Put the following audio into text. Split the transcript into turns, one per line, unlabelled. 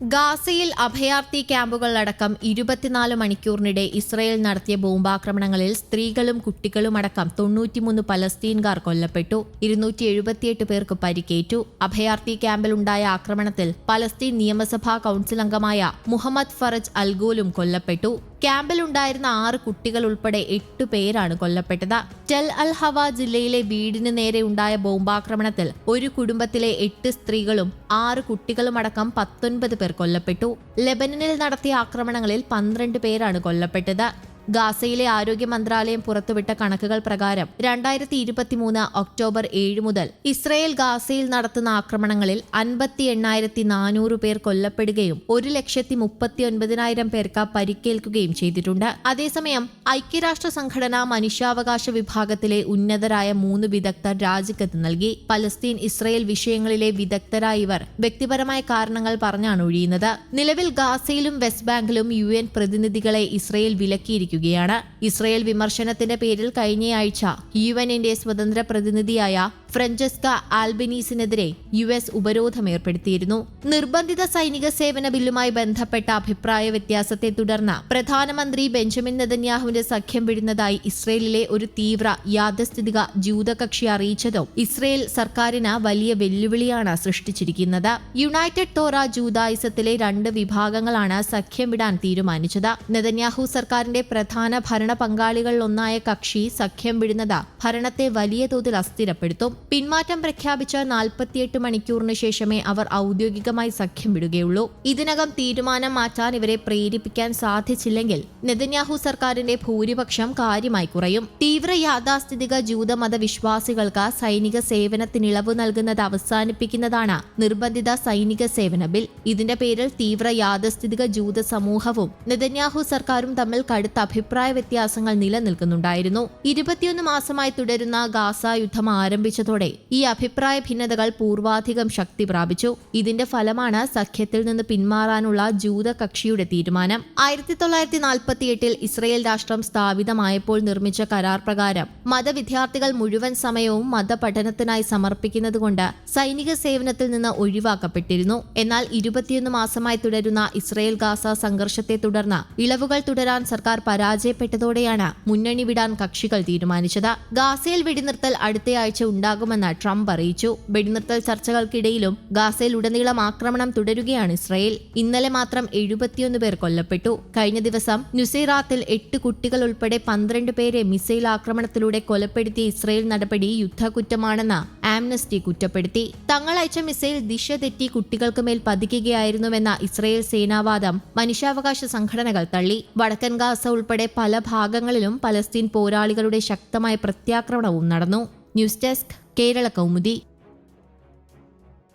ഗാസയിൽ അഭയാർത്ഥി ക്യാമ്പുകളടക്കം ഇരുപത്തിനാല് മണിക്കൂറിനിടെ ഇസ്രയേൽ നടത്തിയ ബോംബാക്രമണങ്ങളിൽ സ്ത്രീകളും കുട്ടികളും അടക്കം തൊണ്ണൂറ്റിമൂന്ന് പലസ്തീൻകാർ കൊല്ലപ്പെട്ടു. ഇരുന്നൂറ്റി എഴുപത്തിയെട്ട് പേർക്ക് പരിക്കേറ്റു. അഭയാർത്ഥി ക്യാമ്പിലുണ്ടായ ആക്രമണത്തിൽ പലസ്തീൻ നിയമസഭാ കൌൺസിൽ അംഗമായ മുഹമ്മദ് ഫറജ് അൽഗോലും കൊല്ലപ്പെട്ടു. ക്യാമ്പിലുണ്ടായിരുന്ന ആറ് കുട്ടികൾ ഉൾപ്പെടെ എട്ട് പേരാണ് കൊല്ലപ്പെട്ടത്. ടെൽ അൽ ഹവ ജില്ലയിലെ വീടിന് നേരെ ഉണ്ടായ ബോംബാക്രമണത്തിൽ ഒരു കുടുംബത്തിലെ എട്ട് സ്ത്രീകളും ആറ് കുട്ടികളുമടക്കം പത്തൊൻപത് പേർ കൊല്ലപ്പെട്ടു. ലെബനനിൽ നടത്തിയ ആക്രമണങ്ങളിൽ പന്ത്രണ്ട് പേരാണ് കൊല്ലപ്പെട്ടത്. ഗാസയിലെ ആരോഗ്യ മന്ത്രാലയം പുറത്തുവിട്ട കണക്കുകൾ പ്രകാരം രണ്ടായിരത്തി ഇരുപത്തിമൂന്ന് ഒക്ടോബർ ഏഴ് മുതൽ ഇസ്രയേൽ ഗാസയിൽ നടത്തുന്ന ആക്രമണങ്ങളിൽ അൻപത്തി എണ്ണായിരത്തി നാനൂറ് പേർ കൊല്ലപ്പെടുകയും ഒരു ലക്ഷത്തി മുപ്പത്തി ഒൻപതിനായിരം പേർക്ക് പരിക്കേൽക്കുകയും ചെയ്തിട്ടുണ്ട്. അതേസമയം ഐക്യരാഷ്ട്ര സംഘടന മനുഷ്യാവകാശ വിഭാഗത്തിലെ ഉന്നതരായ മൂന്ന് വിദഗ്ധർ രാജിക്കത്ത് നൽകി. പലസ്തീൻ ഇസ്രയേൽ വിഷയങ്ങളിലെ വിദഗ്ധരായ ഇവർ വ്യക്തിപരമായ കാരണങ്ങൾ പറഞ്ഞാണ് ഒഴിയുന്നത്. നിലവിൽ ഗാസയിലും വെസ്റ്റ് ബാങ്കിലും യു പ്രതിനിധികളെ ഇസ്രയേൽ വിലക്കിയിരിക്കുകയാണ് ഇസ്രയേൽ വിമർശനത്തിന്റെ പേരിൽ കഴിഞ്ഞയാഴ്ച യു എന്നിന്റെ സ്വതന്ത്ര പ്രതിനിധിയായ ഫ്രഞ്ചസ്ക ആൽബിനീസിനെതിരെ യു എസ് ഉപരോധം ഏർപ്പെടുത്തിയിരുന്നു. നിർബന്ധിത സൈനിക സേവന ബില്ലുമായി ബന്ധപ്പെട്ട അഭിപ്രായ വ്യത്യാസത്തെ തുടർന്ന് പ്രധാനമന്ത്രി ബെഞ്ചമിൻ നെതന്യാഹുവിന്റെ സഖ്യം വിടുന്നതായി ഇസ്രയേലിലെ ഒരു തീവ്ര യാഥാസ്ഥിതിക ജൂതകക്ഷി അറിയിച്ചതും ഇസ്രയേൽ സർക്കാരിന് വലിയ വെല്ലുവിളിയാണ് സൃഷ്ടിച്ചിരിക്കുന്നത്. യുണൈറ്റഡ് തോറ ജൂതായുസത്തിലെ രണ്ട് വിഭാഗങ്ങളാണ് സഖ്യം വിടാൻ തീരുമാനിച്ചത്. നെതന്യാഹു സർക്കാരിന്റെ പ്രധാന ഭരണ പങ്കാളികളിലൊന്നായ കക്ഷി സഖ്യം വിടുന്നത് ഭരണത്തെ വലിയ തോതിൽ അസ്ഥിരപ്പെടുത്തും. പിന്മാറ്റം പ്രഖ്യാപിച്ച നാൽപ്പത്തിയെട്ട് മണിക്കൂറിന് ശേഷമേ അവർ ഔദ്യോഗികമായി സഖ്യം വിടുകയുള്ളൂ. ഇതിനകം തീരുമാനം മാറ്റാൻ ഇവരെ പ്രേരിപ്പിക്കാൻ സാധിച്ചില്ലെങ്കിൽ നെതന്യാഹു സർക്കാരിന്റെ ഭൂരിപക്ഷം കാര്യമായി കുറയും. തീവ്ര യാഥാസ്ഥിതിക ജൂതമത വിശ്വാസികൾക്ക് സൈനിക സേവനത്തിനിളവ് നൽകുന്നത് അവസാനിപ്പിക്കുന്നതാണ് നിർബന്ധിത സൈനിക സേവന ബിൽ. ഇതിന്റെ പേരിൽ തീവ്ര യാഥാസ്ഥിതിക ജൂത സമൂഹവും നെതന്യാഹു സർക്കാരും തമ്മിൽ കടുത്ത അഭിപ്രായ വ്യത്യാസങ്ങൾ നിലനിൽക്കുന്നുണ്ടായിരുന്നു. ഇരുപത്തിയൊന്ന് മാസമായി തുടരുന്ന ഗാസ യുദ്ധം ആരംഭിച്ചതോടെ ഈ അഭിപ്രായ ഭിന്നതകൾ പൂർവാധികം ശക്തി പ്രാപിച്ചു. ഇതിന്റെ ഫലമാണ് സഖ്യത്തിൽ നിന്ന് പിന്മാറാനുള്ള ജൂത കക്ഷിയുടെ തീരുമാനം. ആയിരത്തി തൊള്ളായിരത്തി നാൽപ്പത്തി എട്ടിൽ ഇസ്രയേൽ രാഷ്ട്രം സ്ഥാപിതമായപ്പോൾ നിർമ്മിച്ച കരാർ പ്രകാരം മതവിദ്യാർത്ഥികൾ മുഴുവൻ സമയവും മതപഠനത്തിനായി സമർപ്പിക്കുന്നതുകൊണ്ട് സൈനിക സേവനത്തിൽ നിന്ന് ഒഴിവാക്കപ്പെട്ടിരുന്നു. എന്നാൽ ഇരുപത്തിയൊന്ന് മാസമായി തുടരുന്ന ഇസ്രയേൽ ഗാസ സംഘർഷത്തെ തുടർന്ന് ഇളവുകൾ തുടരാൻ സർക്കാർ പരാജയപ്പെട്ടതോടെയാണ് മുന്നണി വിടാൻ കക്ഷികൾ തീരുമാനിച്ചത്. ഗാസയിൽ വെടിനിർത്തൽ അടുത്തയാഴ്ച ഉണ്ടാകുമെന്ന് ട്രംപ് അറിയിച്ചു. വെടിനിർത്തൽ ചർച്ചകൾക്കിടയിലും ഗാസയിൽ ഉടനീളം ആക്രമണം തുടരുകയാണ് ഇസ്രയേൽ. ഇന്നലെ മാത്രം എഴുപത്തിയൊന്ന് പേർ കൊല്ലപ്പെട്ടു. കഴിഞ്ഞ ദിവസം നുസൈറാത്തിൽ എട്ട് കുട്ടികൾ ഉൾപ്പെടെ പന്ത്രണ്ട് പേരെ മിസൈൽ ആക്രമണത്തിലൂടെ കൊലപ്പെടുത്തിയ ഇസ്രയേൽ നടപടി യുദ്ധകുറ്റമാണെന്ന് ആംനസ്റ്റി കുറ്റപ്പെടുത്തി. തങ്ങളയച്ച മിസൈൽ ദിശ തെറ്റി കുട്ടികൾക്ക് മേൽ പതിക്കുകയായിരുന്നുവെന്ന ഇസ്രയേൽ സേനാവാദം മനുഷ്യാവകാശ സംഘടനകൾ തള്ളി. വടക്കൻ ഗാസ ഉൾപ്പെടെ പല ഭാഗങ്ങളിലും പലസ്തീൻ പോരാളികളുടെ ശക്തമായ പ്രത്യാക്രമണവും നടന്നു. News desk Kerala Kaumudi